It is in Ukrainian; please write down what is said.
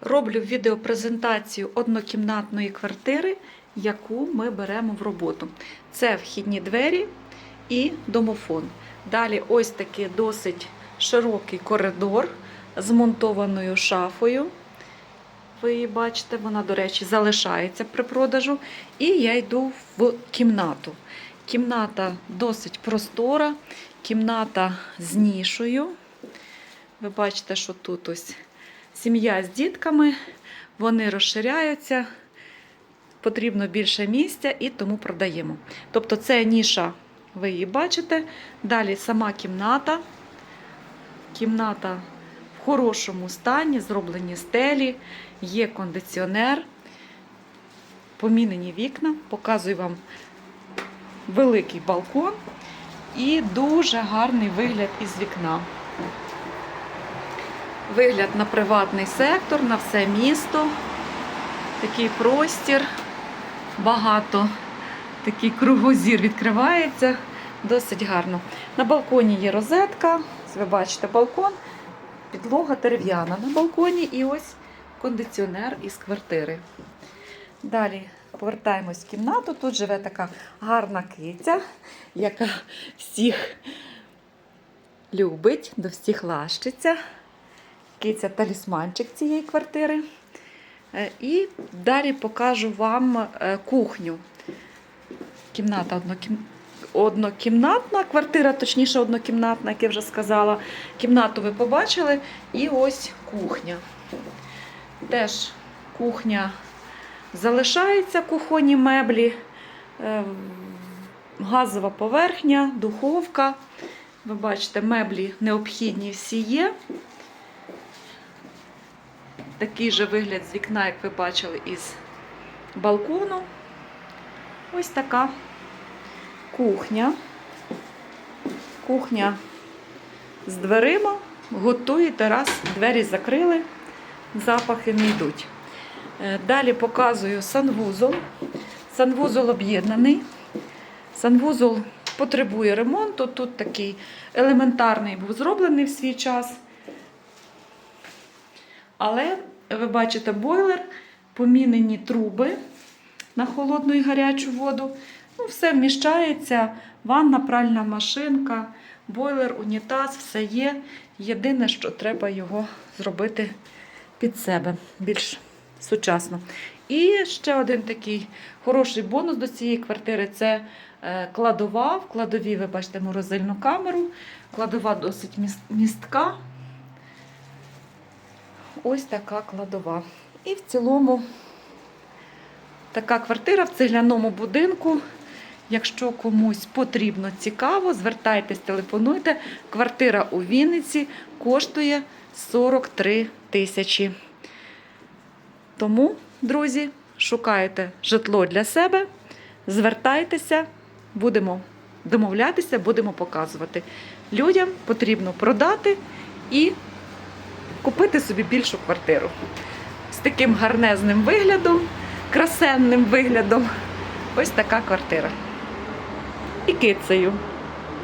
роблю відеопрезентацію однокімнатної квартири, яку ми беремо в роботу. Це вхідні двері і домофон. Далі ось такий досить широкий коридор з монтованою шафою. Ви її бачите, вона, до речі, залишається при продажу. І я йду в кімнату. Кімната досить простора, кімната з нішою. Ви бачите, що тут ось сім'я з дітками, вони розширяються, потрібно більше місця і тому продаємо. Тобто це ніша, ви її бачите. Далі сама кімната. Кімната в хорошому стані, зроблені стелі, є кондиціонер, помінені вікна, показую вам великий балкон і дуже гарний вигляд із вікна. Вигляд на приватний сектор, на все місто. Такий простір, багато такий кругозір відкривається, досить гарно. На балконі є розетка, ви бачите балкон, підлога дерев'яна на балконі і ось кондиціонер із квартири. Далі повертаємось в кімнату. Тут живе така гарна киця, яка всіх любить, до всіх лащиться. Киця талісманчик цієї квартири. Е, І далі покажу вам е, кухню. Кімната однокім... однокімнатна, квартира, точніше, однокімнатна, як я вже сказала. Кімнату ви побачили. І ось кухня. Теж кухня залишається, кухонні меблі, е, газова поверхня, духовка. Ви бачите, меблі необхідні всі є. Такий же вигляд з вікна, як ви бачили, із балкону. Ось така кухня. Кухня з дверима. Готуєте раз, двері закрили, запахи не йдуть. Е, Далі показую санвузол. Санвузол об'єднаний. Санвузол потребує ремонту. Тут такий елементарний був зроблений в свій час. Але ви бачите бойлер, помінені труби на холодну і гарячу воду. Ну, все вміщається, ванна, пральна машинка, бойлер, унітаз, все є. Єдине, що треба його зробити під себе більш сучасно. І ще один такий хороший бонус до цієї квартири це е, кладова. В кладові ви бачите морозильну камеру. Кладова досить містка. Ось така кладова. І в цілому така квартира в цегляному будинку. Якщо комусь потрібно цікаво, звертайтесь, телефонуйте. Квартира у Вінниці коштує 43 тисячі. Тому, друзі, шукаєте житло для себе, звертайтеся, будемо домовлятися, будемо показувати. Людям потрібно продати і купити собі більшу квартиру. З таким гарнезним виглядом, красенним виглядом. Ось така квартира. І кицею.